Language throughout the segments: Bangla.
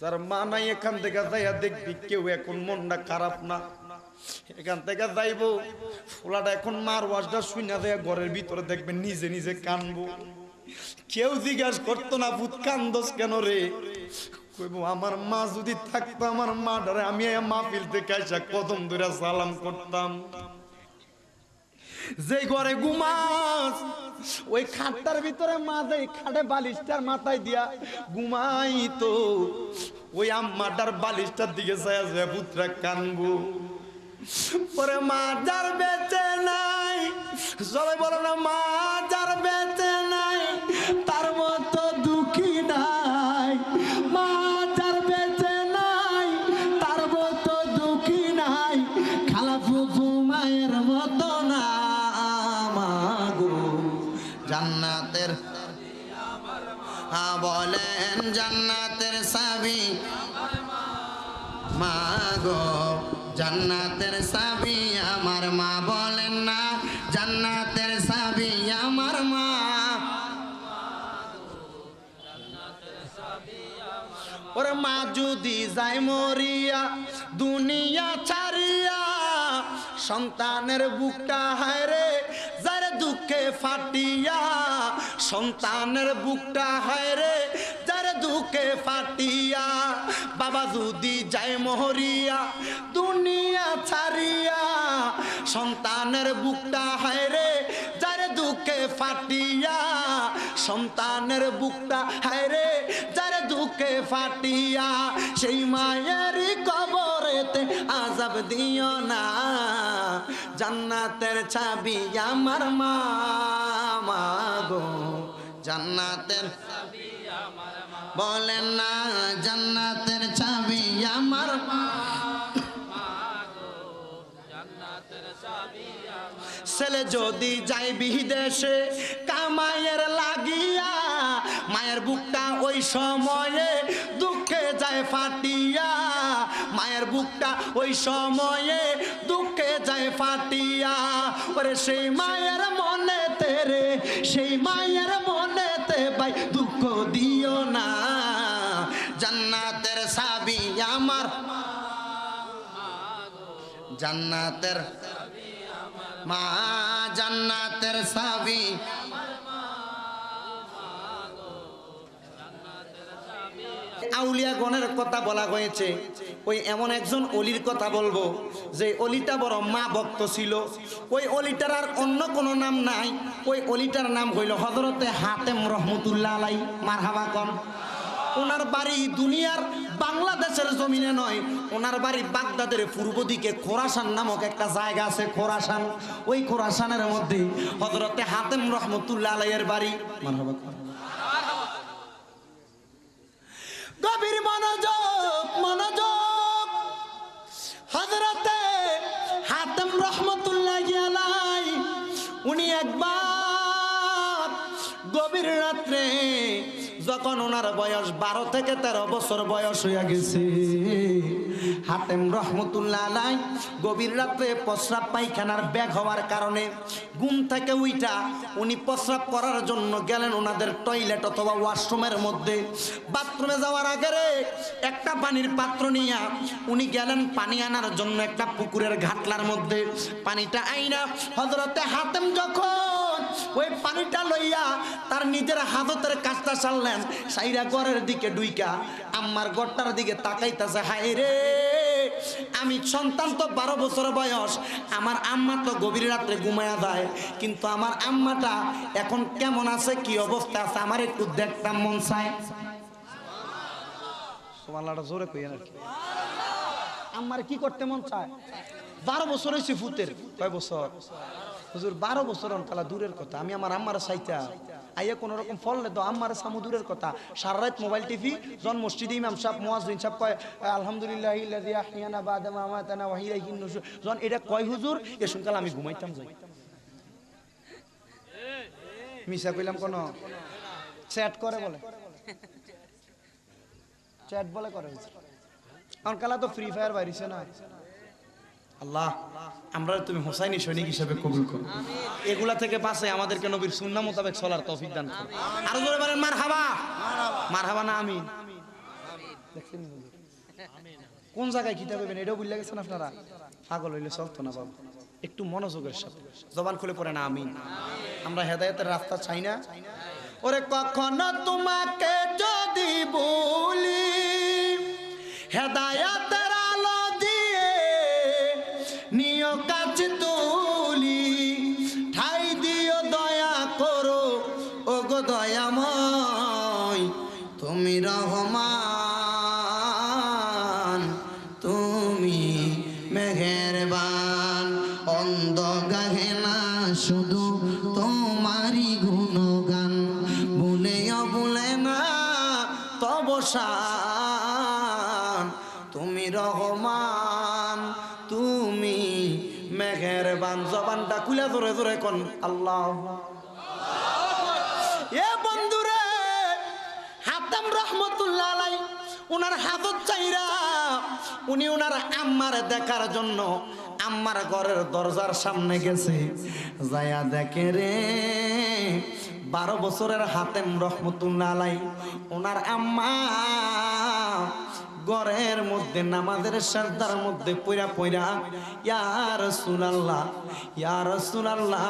স্যার মা নাই এখান থেকে যাইয়া দেখবি কেউ এখন মনটা খারাপ না। এখান থেকে যাইবো, ফোলাটা এখন মার ওয়াজটা শুইনা দেয়া ঘরের ভিতরে দেখবেন নিজে নিজে কানবো। কেউ জিজ্ঞাসা করতো না, ভূত কান্দস কেন রে? কইবো, আমার মা যদি থাকতো, আমার মা ধরে আমি মাহফিল থেকে কদম ধরে সালাম করতাম। যে ঘরে ঘুমাস, ওই খাটটার ভিতরে মা দেয় খাটে বালিশটার মাথায় দিয়া ঘুমাই তো ওই আম্মাটার বালিশটার দিকে যায় পুত্রা কানবো। পরে মা যার বেঁচে নাই সবাই বলো না, মা যার বেঁচে বলেন জান্নাতের সাবি। মা গো, জান্নাতের সাবি আমার মা বলেন না, জান্নাতের সাবি আমার মা। ওরে মা যদি যায় মরিয়া, দুনিয়া ছাড়িয়া, সন্তানের বুকটা হায় রে, যারে দুঃখে ফাটিয়া, সন্তানের বুকটা হায় রে দুঃখে ফাটিয়া? বাবা যদি যায় মহরিয়া, দুনিয়া ছাড়িয়া, সন্তানের বুকটা হায় রে, যারে দুঃখে ফাটিয়া, সন্তানের বুকটা হায় রে, যারে দুঃখে ফাটিয়া, সেই মায়ের কবরেতে আজাব দিও না। জান্নাতের ছাবি আমার মা মা গো, জান্নাতের বলেন না, জান্নাতের চাবি আমার ছেলে যদি যায় বিদেশে, কামাইয়ের লাগিয়া, মায়ের বুকটা ওই সময়ে দুঃখে যায় ফাটিয়া, মায়ের বুকটা ওই সময়ে দুঃখে যায় ফাটিয়া। ওরে সেই মায়ের মনে তেরে সেই মায়ের মনেতে ভাই, দুঃখ দিও না। জান্নাতের সাবি আমার। জান্নাতের মা, জান্নাতের সাবি। আউলিয়া গণের কথা বলা হয়েছে, ওই এমন একজন অলির কথা বলব, যে অলিটা বড় মা ভক্ত ছিল। ওই অলিটার আর অন্য কোনো নাম নাই, ওই অলিটার নাম হইল হজরতে হাতেম রহমতুল্লাহ আলাই মারহাবা কন ওনার বাড়ি দুনিয়ার বাংলাদেশের জমিনে নয়, ওনার বাড়ি বাগদাদের পূর্ব দিকে খোরাসান নামক একটা জায়গা আছে, খোরাসান। ওই খোরাসানের মধ্যে হজরতে হাতেম রহমতুল্লাহ আলাইয়ের বাড়ি। গভীর মনোযোগ মনোযোগ। হজরতে যখন ওনার বয়স বারো থেকে তেরো বছর বয়স হইয়া গেছে, হাতেম রহমতুল্লাহ আলাই গভীর রাত্রে প্রস্রাব পায়খানার ব্যাগ হওয়ার কারণে ঘুম থেকে উইটা উনি প্রস্রাব করার জন্য গেলেন ওনাদের টয়লেট অথবা ওয়াশরুমের মধ্যে। বাথরুমে যাওয়ার আগে একটা পানির পাত্র নিয়া উনি গেলেন পানি আনার জন্য একটা পুকুরের ঘাটলার মধ্যে। পানিটা আইনা হজরতে হাতেম যখন ওই পানিটা লইয়া তার নিজের হাততের কাজটা সারলেন সাইরা ঘরের দিকে ডুইকা আম্মার গড়টার দিকে তাকাইতেছে হায় রে আমি সন্তান তো বারো বছর বয়স আমার আম্মা তো গভীর রাত্রে ঘুমায়া যায় কিন্তু আমার আম্মাটা এখন কেমন আছে কি অবস্থা আছে আমার একটু দেখতাম মন চায়। নাকি আমার কি। করতে মন চায়? বারো বছর হয়েছে ফুতের। কয় বছর? হুজুর, বারো বছর তালা দূরের কথা। আমি আমার আম্মার চাইতা আইয়া কোন রকম ফল তো আম্মার সামু দূরের কথা। সারা রাত মোবাইল টিভি, জন মসজিদে ইমাম সাহেব, মুয়াজ্জিন সাহেব কয়, আলহামদুলিল্লাহ ইল্লাযী আহইয়ানা বাদা মা আমাতানা ওয়া ইলাইহিন নুশুর জন এটা কয়, হুজুর, এ শুনকাল আমি ঘুমাইতাম যাই মিশা কইলাম কোন? চ্যাট করে বলে। চ্যাট বলে করে হুজুর। কারণ কালা তো ফ্রি ফায়ার বাইরিছে না। আল্লাহ আমরা তুমি হোসাইনি সৈনিক হিসেবে কবুল করো। এগুলা থেকে পাশে আমাদেরকে নবীর সুন্না মোতাবেক চলার তৌফিক দান করো। আরও জোরে বলেন মার হাবা মার হাবা না আমি দেখছেন কোন জায়গায় কিতাব পাবেন এটাও বুঝলে গেছেন আপনারা? পাগল হইলে চলতো না বাবু। একটু মনোযোগের সাথে। জবান খুলে পড়ে না আমিন। আমরা হেদায়তের রাস্তা চাই না। ওরে কখনো তোমাকে যদি বলি হেদায়াতের তব শান তুমি রহমান, তুমি মেঘেরবান জবানটা খুলে ধরে ধরে কন, আল্লাহ। এ বন্ধুরে, হাতাম রহমতুল্লাহ আলাই, উনার হাতত চাইরা, উনি উনার আম্মার দেখার জন্য আম্মার ঘরের দরজার সামনে গেছে। যায়া দেখে রে বারো বছরের হাতেম রহমতুল্লাহ ওনার আম্মা ঘরের মধ্যে, নামাজের সারদার মধ্যে পইরা পইরা ইয়ার সুলাল্লাহ ইয়ার সুলাল্লাহ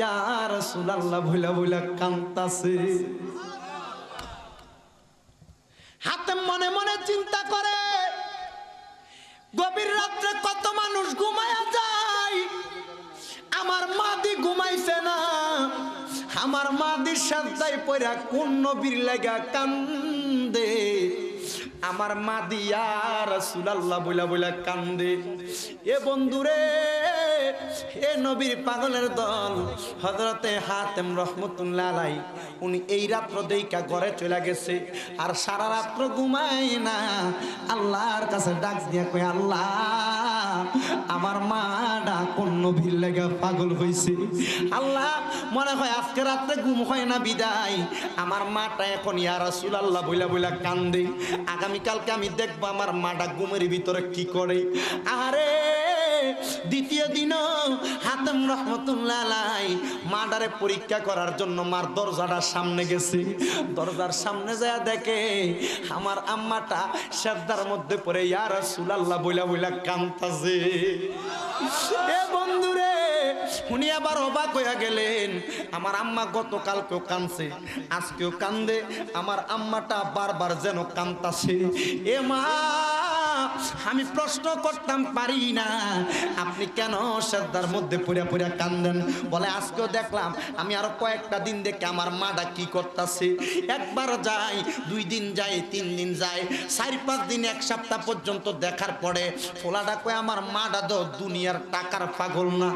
ইয়ার সুলাল্লাহ ভুলা ভুলা কান্তাছে। হাতে মনে মনে চিন্তা করে, গভীর রাত্রে কত মানুষ ঘুমায়া সাদ্দাই পয়রা কোন নবীর লাগা কান্দে। আমার মাদি আর সুলাল্লাহ বইলা বইলা কান্দে। এ বন্ধুরে এ নবীর পাগলের দল হজরতে হাতেম রহমতুল্লাহ আলাই, উনি এই রাত্র দেইকা ঘরে চলে গেছে। আর সারা রাত্র ঘুমায় না, আল্লাহর কাছে ডাক দিয়া কই আল্লাহ, আমার মাটা কোন নবীর লেগে পাগল হইছে। আল্লাহ, মনে হয় আজকে রাত্রে ঘুম হয় না বিদায়। আমার মাটা এখন ইয়া রাসূলুল্লাহ বইলা বইলা কান্দে। আগামীকালকে আমি দেখব আমার মাটা ঘুমের ভিতরে কি করে। আরে দ্বিতীয় দিন হাতেম রহমতুল্লাহ মাডারে পরীক্ষা করার জন্য মার দরজাটার সামনে গেছে। দরজার সামনে যায় দেখে আমার আম্মাটা শ্রদ্ধার মধ্যে পড়ে ইয়ার সুলাল্লাহ বইলা বইলা কান্তাছে। বন্ধুরে, উনি আবার অবাক হইয়া গেলেন, আমার আম্মা গতকালকেও কানছে, আজকেও কান্দে, আমার আম্মাটা বারবার যেন কান্তাছে। এ মা আমি প্রশ্ন করতাম, পারি না। আপনি কেন শ্রদ্ধার মধ্যে পড়ে পড়ে কান্দেন? বলে, আজকেও দেখলাম, আমি আরও কয়েকটা দিন দেখে আমার মাটা কি করতেছে। একবার যাই, দুই দিন যাই, তিন দিন যাই, চার পাঁচ দিন, এক সপ্তাহ পর্যন্ত দেখার পরে ফোলাটা কয়ে, আমার মাটা তো দুনিয়ার টাকার পাগল না।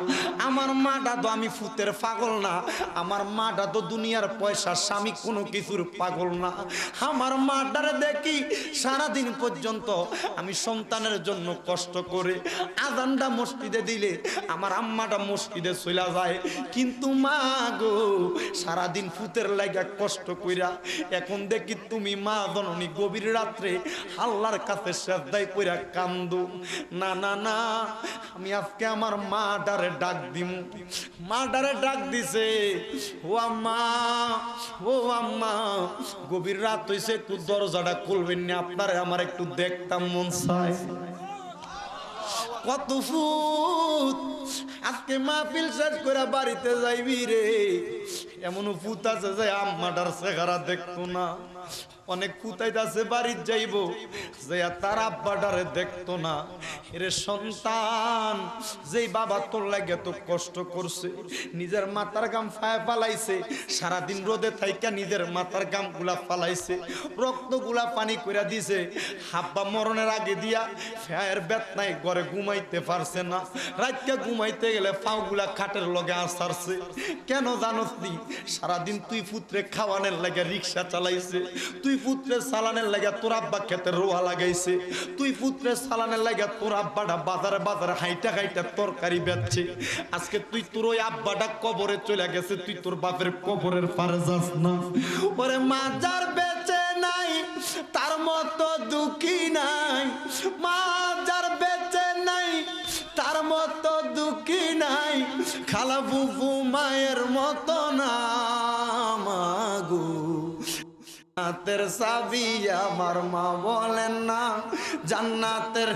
আমার মাটা তো আমি ফুতের পাগল না। আমার মাটা তো দুনিয়ার পয়সা স্বামী কোনো কিছুর পাগল না। আমার মাটারে দেখি সারাদিন পর্যন্ত আমি সন্তানের জন্য কষ্ট করে আদানটা মসজিদে দিলে আমার আম্মাটা মসজিদে চলে যায়। কিন্তু মা গো, সারাদিন ফুতের লাগা কষ্ট কইরা এখন দেখি তুমি মা জননী গভীর রাত্রে হাল্লার কাছে শ্রদ্ধায় কইরা কান্দো। না না না, আমি আজকে আমার মা ডারে ডাক দিম। মা ডারে ডাক দিছে, ও আম্মা ও আম্মা, গভীর রাত হইছে, একটু দরজাটা খুলবেন না, আপনারে আমার একটু দেখতাম মন চায় কত ফুট আজকে মাহফিল শেষ করে বাড়িতে যাইবি রে। এমন ফুত আছে যে আম্মাটার চেহারা দেখতো না। অনেক ফুতাইতে আছে, বাড়ির যাইব। যে তার আব্বাটারে দেখতো না। এরে সন্তান, যেই বাবা তোর লাগে তো কষ্ট করছে, নিজের মাথার গাম ফায় ফালাইছে, সারাদিন রোদে থাইকা নিজের মাথার গামগুলা ফালাইছে রক্তগুলা পানি করে দিছে, হাব্বা মরণের আগে দিয়া ফ্যায়ের বেতনাই ঘরে ঘুমাইতে পারছে না। রাতকে ঘুমাইতে গেলে পাও গুলা খাটের লগে আসারছে কেন জানোস নি? সারাদিন তুই পুত্রে খাওয়ানোর লাগে রিক্সা চালাইছে। তুই পুত্রে সালানের লাগে তোর আব্বা খেতে রোয়া লাগাইছে। তুই পুত্রে সালানের লাগে তোর আব্বাটা বাজারে বাজারে হাইটা হাইটা তরকারি বেচছে। আজকে তুই তোর ওই আব্বাটা কবরে চলে গেছে, তুই তোর বাপের কবরের পারে যাস না। ওরে মাজার বেচে নাই, তার মতো দুঃখী নাই। মাজার বেচে নাই, তার মতো দুঃখী নাই। খালা বুবু মায়ের মতো না মাগু জান্নাতের সাবি আমার মা বলেন না, জান্নাতের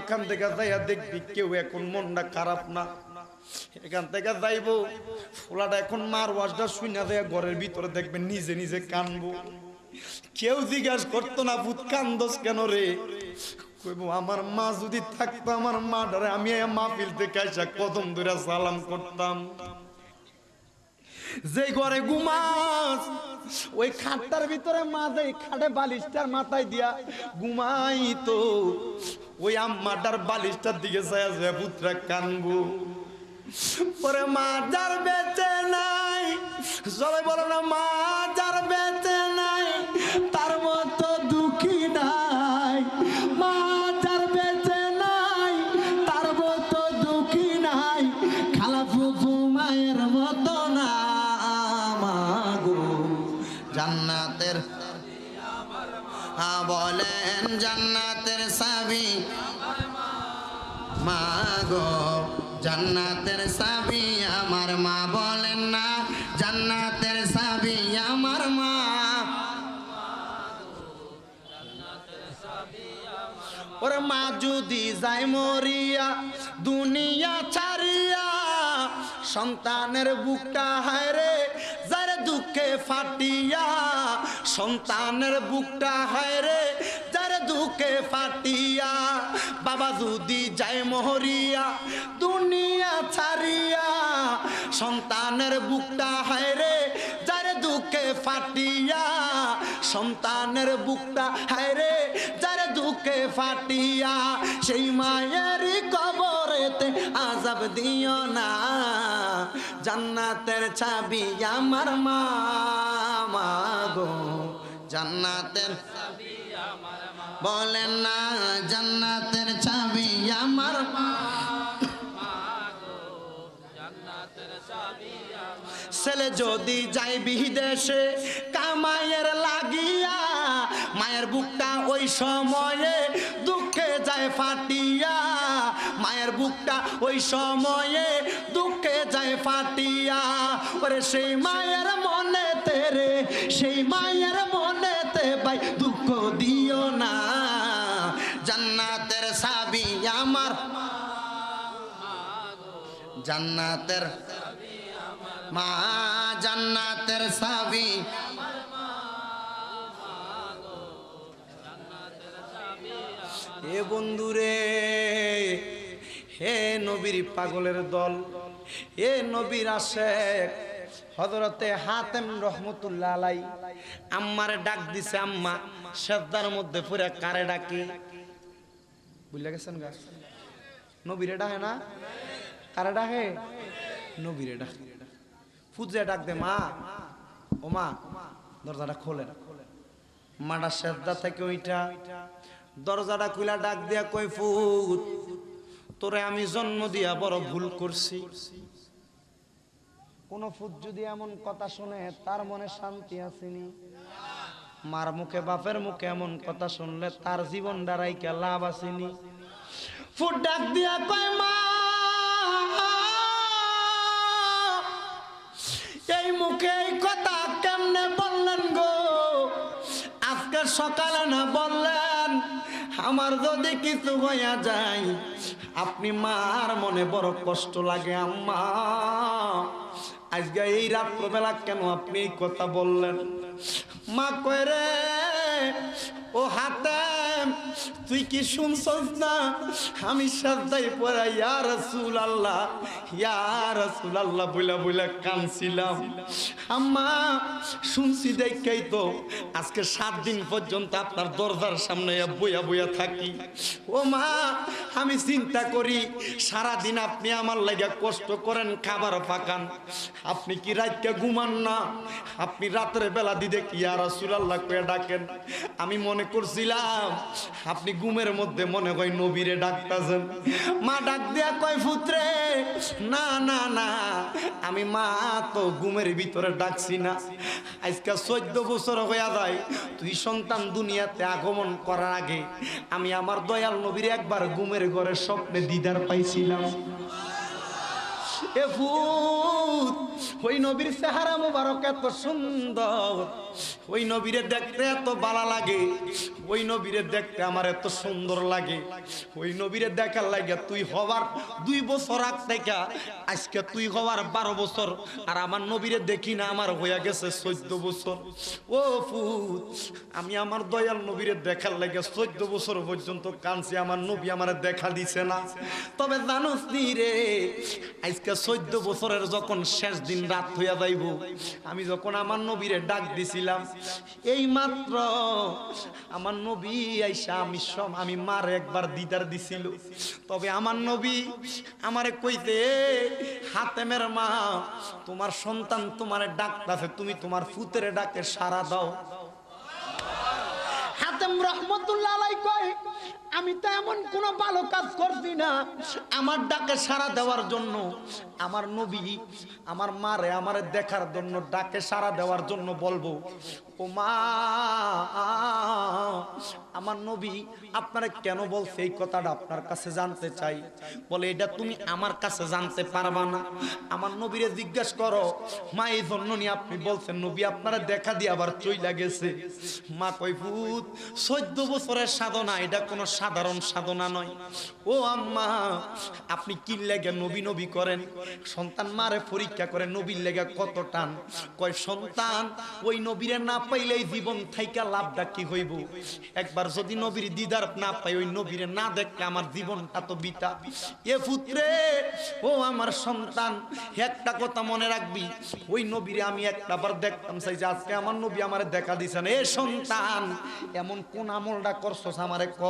এখান থেকে যাইয়া দেখবি কেউ এখন মনটা খারাপ না। এখান থেকে যাইবো, ফোলাটা এখন মার ওয়াজটা শুনে দেয় ঘরের ভিতরে দেখবেন নিজে নিজে কানবো। কেউ জিজ্ঞাসা করতো না, ভূত কান্দস কেন রে? আমার মা যদি থাকতো, আমার মা ধরে আমি মাহফিল থেকে আইসা কদম ধরে সালাম করতাম। যে ঘরে ঘুমাস, ওই খাটটার ভিতরে মা দেয় খাটে বালিশটার মাথায় দিয়া ঘুমাই তো ওই আম্মাটার বালিশটার দিকে যায় যায় পুত্রা কানবো পরে মা যার বেঁচে নাই সবাই বলো না, মা জান্নাতের সাবি আমার মা বলেন না, জান্নাতের সাবি আমার মা। ওরে মা যদি যায় মরিয়া, দুনিয়া ছাড়িয়া, সন্তানের বুকটা হায় রে, যারে দুঃখে ফাটিয়া, সন্তানের বুকটা হায় রে, যারে দুঃখে ফাটিয়া বাবা যদি যায় মহরিয়া, দুনিয়া ছাড়িয়া, সন্তানের বুকটা হায় রে, যারে দুঃখে ফাটিয়া, সন্তানের বুকটা হায় রে, যারে দুঃখে ফাটিয়া, সেই মায়ের কবরেতে আজাব দিও না। জান্নাতের চাবি আমার মা গো, জান্নাতের বলেন না, জান্নাতের যদি যাই বিদেশে কামায়ের লাগিয়া, মায়ের বুকটা ওই সময়ে দুঃখে যায় ফাটিয়া, মায়ের বুকটা ওই সময়ে দুঃখে যায় ফাটিয়া। ওরে সেই মায়ের মনে তেরে সেই মায়ের মনেতে ভাই দুঃখ দিও না। জান্নাতের সাবি আমার জান্নাতের মা জান্নাতের সাবি হে বন্ধুরে, হে নবীর পাগলের দল হে নবীর আশেক হজরতে হাতেম রহমতুল্লাহ আলাই, আম্মারে ডাক দিছে, আম্মা শ্রদ্ধার মধ্যে পুরা কারে ডাকি। বুঝলে গেছেন গা? নবীরে ডাকে না? কারে ডাকে? নবীরে ডাকে। ফুজে ডাক দে, মা। ও মা, দরজাটা খোলে মাটা শ্রদ্ধা থেকে ওইটা দরজাটা খুলা ডাক দিয়া কই ফুট তোরে আমি জন্ম দিয়া বড় ভুল করছি। কোন ফুট যদি এমন কথা শুনে, তার মনে শান্তি আসেনি। মার মুখে, বাপের মুখে এমন কথা শুনলে তার জীবন দ্বারাই কে লাভ আসেনি। ফুট ডাক দিয়া কয়, মা মুখে এই কথা কেমনে বললেন গো? আজকে সকালে না বললেন, আমার যদি কিছু হইয়া যায়, আপনি মার মনে বড় কষ্ট লাগে আম্মা। আজকে এই রাত্রবেলা কেন আপনি এই কথা বললেন? মা কয় রে, ও হাতে তুই কি শুনছস না? আমি সাদ্দাই পড়া, ইয়া রাসূল আল্লাহ ইয়া রাসূল আল্লাহ বইলা বইলা কানছিলাম। আম্মা, শুনছি দেখাই তো, আজকে সাত দিন পর্যন্ত আপনার দরজার সামনে বইয়া বইয়া থাকি। ও মা, আমি চিন্তা করি সারা দিন আপনি আমার লাগা কষ্ট করেন, খাবার পাকান। আপনি কি রাতকে ঘুমান না? আপনি রাতের বেলা দিদে কি আর রাসূলুল্লাহ কয়ে ডাকেন? আমি মনে করছিলাম আপনি গুমের মধ্যে মনে হয় নবীরে ডাকতাছেন। মা ডাক দিয়া কয় পুত্রে না না না, আমি মা তো গুমের ভিতরে ডাকছি না। আজকে চোদ্দ বছর হইয়া যায়, তুই সন্তান দুনিয়াতে আগমন করার আগে আমি আমার দয়াল নবীর একবার গুমের ঘরে স্বপ্নে দিদার পাইছিলাম। ওই নবীর চেহারা মোবারক এত সুন্দর। ওই নবীরে দেখতে এত বালা লাগে, ওই নবীরে দেখতে আমার এত সুন্দর লাগে। ওই নবীরে দেখার লাগে তুই হবার দুই বছর আগ থেকে, আজকে তুই হবার বারো বছর, আর আমার নবীরে দেখি না আমার হইয়া গেছে চোদ্দ বছর। ও ফুত, আমি আমার দয়াল নবীরে দেখার লাগে চোদ্দ বছর পর্যন্ত কানছি আমার নবী আমার দেখা দিছে না। তবে জানোস নি রে, আজকে চোদ্দ বছরের যখন শেষ দিন রাত হইয়া যাইব, আমি যখন আমার নবীরে ডাক দিছিলাম এই মাত্র আমার নবী আইসা আমি সব আমি মার একবার দিদার দিছিল। তবে আমার নবী আমারে কইতে হাতেমের মা, তোমার সন্তান ডাক আছে তুমি তোমার ফুতের ডাকে সারা দাও। হাতেম রহমতুল্লাহ কয় আমি তো এমন কোনো ভালো কাজ করছি না। আমার ডাকে সাড়া দেওয়ার জন্য, আমার নবী, আমার মারে আমার দেখার জন্য ডাকে সাড়া দেওয়ার জন্য বলব, ও মা, আমার নবী, আপনারা কেন বলছে এই কথাটা আপনার কাছে জানতে চাই? বলে, এটা তুমি আমার কাছে জানতে পারবা না। আমার নবীরে জিজ্ঞেস করো, মা, এই জন্য নিয়ে আপনি বলছেন, নবী আপনারা দেখা দিয়ে আবার চইলা গেছে। মা কই ভূত, চোদ্দ বছরের সাধনা, এটা কোনো সাধারণ সাধনা নয়। ও আম্মা, আপনি কি লেগে নবী নবী করেন? সন্তান মারে পরীক্ষা করে, নবীর লেগে কত টান? কয়, সন্তান, ওই নবীরে না পাইলেই জীবন থাইকা লাভটা কি হইব? একবার যদি নবীর দিদার না পাই, ওই নবীরে না দেখলে আমার জীবনটা তো বিতা। এ পুত্রে, ও আমার সন্তান, একটা কথা মনে রাখবি। ওই নবীরে আমি একটা বার দেখতাম, চাই যে আজকে আমার নবী আমার দেখা দিছেন। এ সন্তান, এমন কোন আমলটা করছস আমারে ক?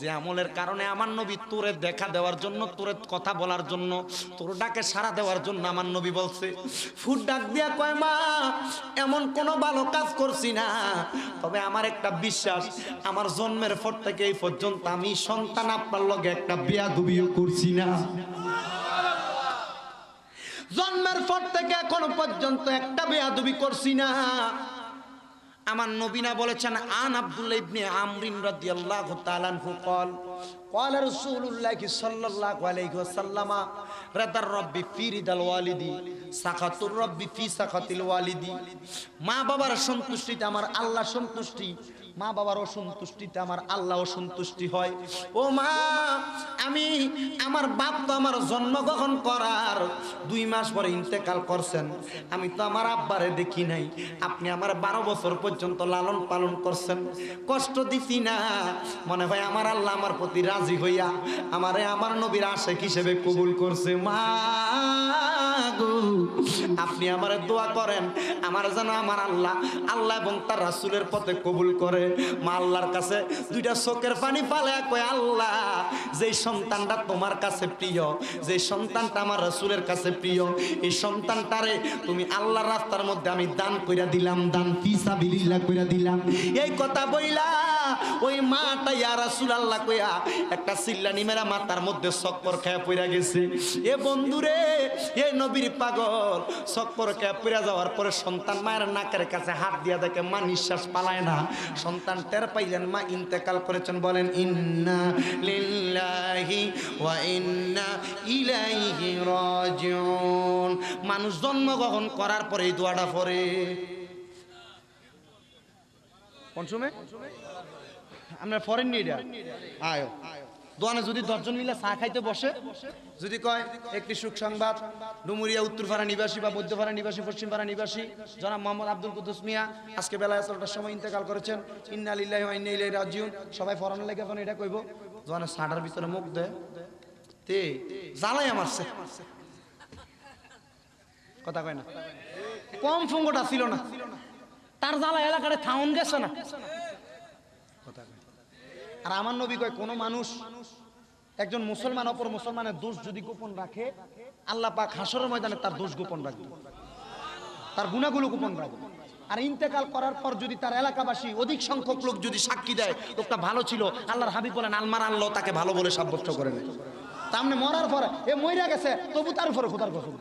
যে আমলের কারণে আমার নবী তোরে দেখা দেওয়ার জন্য, তোরে কথা বলার জন্য, তোর ডাকে সাড়া দেওয়ার জন্য আমার নবী বলছে, ফুট ডাক দিয়া কয়, মা, এমন কোনো ভালো কাজ করছি না। তবে আমার একটা বিশ্বাস, আমার জন্মের পর থেকে এই পর্যন্ত আমি সন্তান আপনার লগে একটা বিয়া দুবিও করছি না। জন্মের পর থেকে এখনও পর্যন্ত একটা বেয়াদবি করছি না। আমার নবীনা বলেছেন আন আব্দুল্লাহ ইবনে আমরিন রাদিয়াল্লাহু তাআলা আনহু قال قال رسول الله صلى الله عليه وسلم رضا الرب في رضا الوالد سخط الرب في سخط الوالد মা বাবার সন্তুষ্টিতে আমার আল্লাহ সন্তুষ্টি মা বাবার অসন্তুষ্টিতে আমার আল্লাহ অসন্তুষ্টি হয়। ও মা, আমি আমার বাপ তো আমার জন্মগ্রহণ করার দুই মাস পরে ইন্তেকাল করছেন। আমি তো আমার আব্বারে দেখি নাই। আপনি আমার বারো বছর পর্যন্ত লালন পালন করছেন। কষ্ট দিছি না। মনে হয় আমার আল্লাহ আমার প্রতি রাজি হইয়া আমারে আমার নবীর আশেক হিসেবে কবুল করছে। মা আপনি আমার দোয়া করেন। আমার যেন আমার আল্লাহ আল্লাহ এবং তার রাসুলের পথে কবুল করে। মা আল্লাহর কাছে দুইটা চোখের পানি পালে কয়, আল্লাহ যে সন্তানটা তোমার কাছে প্রিয় যে সন্তানটা আমার রসুলের কাছে প্রিয়, এই সন্তানটারে তুমি আল্লাহর রাস্তার মধ্যে আমি দান কইরা দিলাম, দান ফিসা বিলিল্লা কইরা দিলাম। এই কথা বইলা ওই মাটা ইয়া রাসুল আল্লাহ কইয়া একটা সিল্লানি মেরা মাথার মধ্যে চক্কর খেয়ে পইরা গেছে। এ বন্ধুরে, এ নবীর পাগল, চক্কর খেয়ে পইরা যাওয়ার পরে সন্তান মায়ের নাকের কাছে হাত দিয়া দেখে মা নিঃশ্বাস পালায় না। সন্তান টের পাইলেন, মা ইন্তেকাল করেছেন, বলেন, ইন্না লিল্লাহি ওয়া ইন্না ইলাইহি রাজিউন। মানুষ জন্মগ্রহণ করার পরে এই দোয়াটা পড়ে। কোন সময়? আমরা ফরেন এটা আয়ো। দোয়ানে যদি দশজন মিলে চা খাইতে বসে, যদি কয়, একটি সুখ সংবাদ, ডুমুরিয়া, উত্তরপাড়া নিবাসী বা মধ্যপাড়া নিবাসী, পশ্চিমপাড়া নিবাসী, জনাব মোহাম্মদ আব্দুল কুদ্দুস মিয়া আজকে বেলা এগারোটার সময় ইন্তেকাল করেছেন। ইন্না লিল্লাহি ওয়া ইন্না ইলাইহি রাজিউন। সবাই ফরান লেগে এখন এটা কইব দোয়ানে সাটার ভিতরে মুখ দেয় তে, জ্বালাই আমারছে। কথা কয় না। কম ফঙ্গটা ছিল না। তার জ্বালা এলাকাটা থাউন গেছে না। আর আমার নবী কয়, কোনো মানুষ একজন মুসলমান অপর মুসলমানের দোষ যদি গোপন রাখে, আল্লাহ পাক হাসরের ময়দানে তার দোষ গোপন রাখবে। তার গুণাগুলো গোপন রাখবে। আর ইন্তেকাল করার পর যদি তার এলাকাবাসী অধিক সংখ্যক লোক যদি সাক্ষী দেয়, লোকটা ভালো ছিল, আল্লাহর হাবিব বলেন, আলমার আল্লাহ তাকে ভালো বলে সাব্যস্ত করে তামনে মরার পরে, এ মইরা গেছে, তবু তার উপরে খোদার কসম।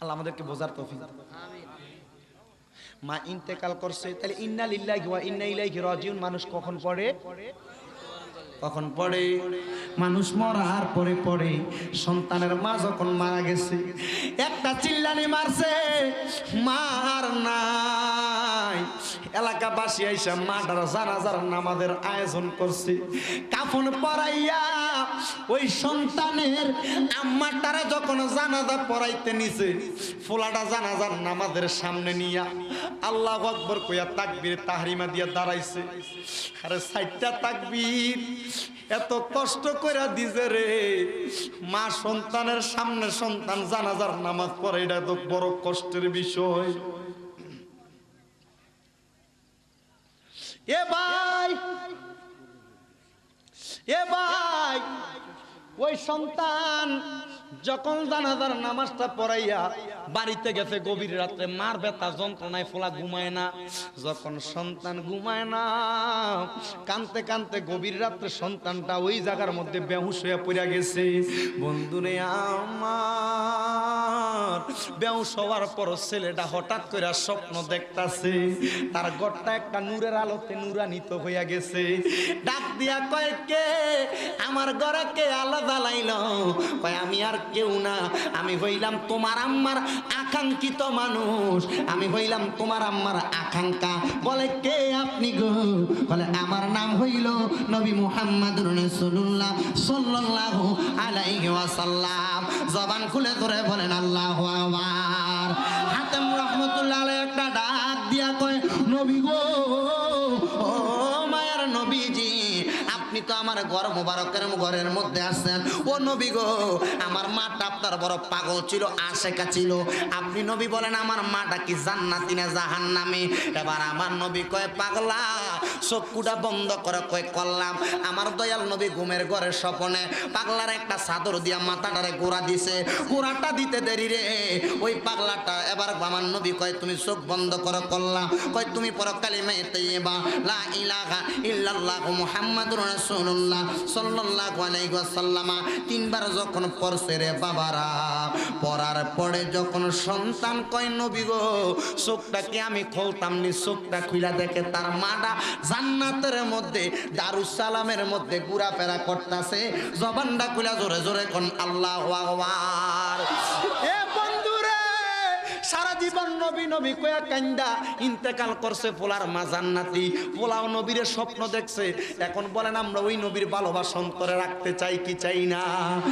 আল্লাহ আমাদেরকে বোঝার তৌফিক। মা ইন্তেকাল করছে, তাহলে ইন্না লিল্লাহি ওয়া ইন্না ইলাইহি রাজিউন। মানুষ কখন পড়ে? কখন পড়ে? মানুষ মরার পরে পড়ে। সন্তানের মা যখন মারা গেছে, একটা চিল্লানি মারছে, মার নাই। এলাকাবাসী আইসা মাটার জানাজার নামাজের আয়োজন করছে। কাফন পরাইয়া ওই সন্তানের আম্মাটারে যখন জানাজা পড়াইতে নিছে, ফোলাটা জানাজার নামাজের সামনে নিয়া আল্লাহ আকবর কইয়া তাকবীর তাহরিমা দিয়া দাঁড়াইছে। আরে সাইটটা তাকবীর, এত কষ্ট করে দিছে রে। মা সন্তানের সামনে সন্তান জানাজার নামাজ পড়ে, এটা তো বড় কষ্টের বিষয়। এ ভাই এ ভাই ওই সন্তান যখন জানাজার নামাজটা পড়াইয়া বাড়িতে গেছে, গভীর রাত্রে মার ব্যথা, যন্ত্রণায় ফোলা ঘুমায় না। যখন সন্তান ঘুমায় না, কানতে কানতে গভীর রাত্রে সন্তানটা ওই জায়গার মধ্যে বেহুশ হয়ে পড়ে গেছে। বন্ধুরে আমার বেহুশ হওয়ার পর ছেলেটা হঠাৎ করে স্বপ্ন দেখতাছে, তার ঘরটা একটা নূরের আলোতে নূরান্বিত হইয়া গেছে। ডাক দিয়া কয়, কে? আমার ঘরে কে আলাদা জ্বালাইল কয়, আমি আর কেউ না। আমি হইলাম তোমার আম্মার আকাঙ্ক্ষিত মানুষ। আমি হইলাম তোমার আম্মার আকাঙ্ক্ষা। বলে, কে আপনি গো? বলে, আমার নাম হইল নবী মুহাম্মদ রাসূলুল্লাহ সাল্লাল্লাহু আলাইহি ওয়াসাল্লাম। জবান খুলে ধরে বলেন, আল্লাহু আকবার হাতেম রহমতুল্লাহ একটা ডাক দিয়া কয় নবী গো আপনি তো আমার ঘর মোবারকের ঘরের মধ্যে আছেন। ও নবী গো, আমার মাটা আপনার বড় পাগল ছিল, আশেকা ছিল। আপনি নবী বলেন, আমার মাটা কি জান্নাতি না জাহান্নামে? এবার আমার নবী কয়, পাগলা, চক্ষুটা বন্ধ করে কয়, করলাম। আমার দয়াল নবী ঘুমের ঘরের স্বপনে, পাগলার একটা চাদর দিয়া মাথাটারে গোড়া দিছে। গোড়াটা দিতে দেরি রে। ওই পাগলাটা এবার আমার নবী কয়, তুমি চোখ বন্ধ করে করলাম। কয়, তুমি পরকালী মেয়ে তৈবা লা ইলাহা ইল্লাল্লাহু মুহাম্মাদুর রাসূলুল্লাহ সাল্লাল্লাহু আলাইহি ওয়াসাল্লামা তিনবার যখন পড়ছে রে বাবারা, পড়ার পরে যখন সন্তান কয়, নবী গো চোখটাকে আমি খুলতাম নি? চোখটা খুইলা দেখে তার মাটা জান্নাতের মধ্যে দারুস সালামের মধ্যে ঘোরাফেরা করতেছে। জবানটা খুলা জোরে জোরে কোন, আল্লাহু আকবার। সারা জীবন নবী নবী কয়া কান্দা ইন্তেকাল করছে পোলার মা জান্নাতি পোলাও নবীর স্বপ্ন দেখছে। এখন বলেন, আমরা ওই নবীর ভালোবাসন করে রাখতে চাই কি চাই না?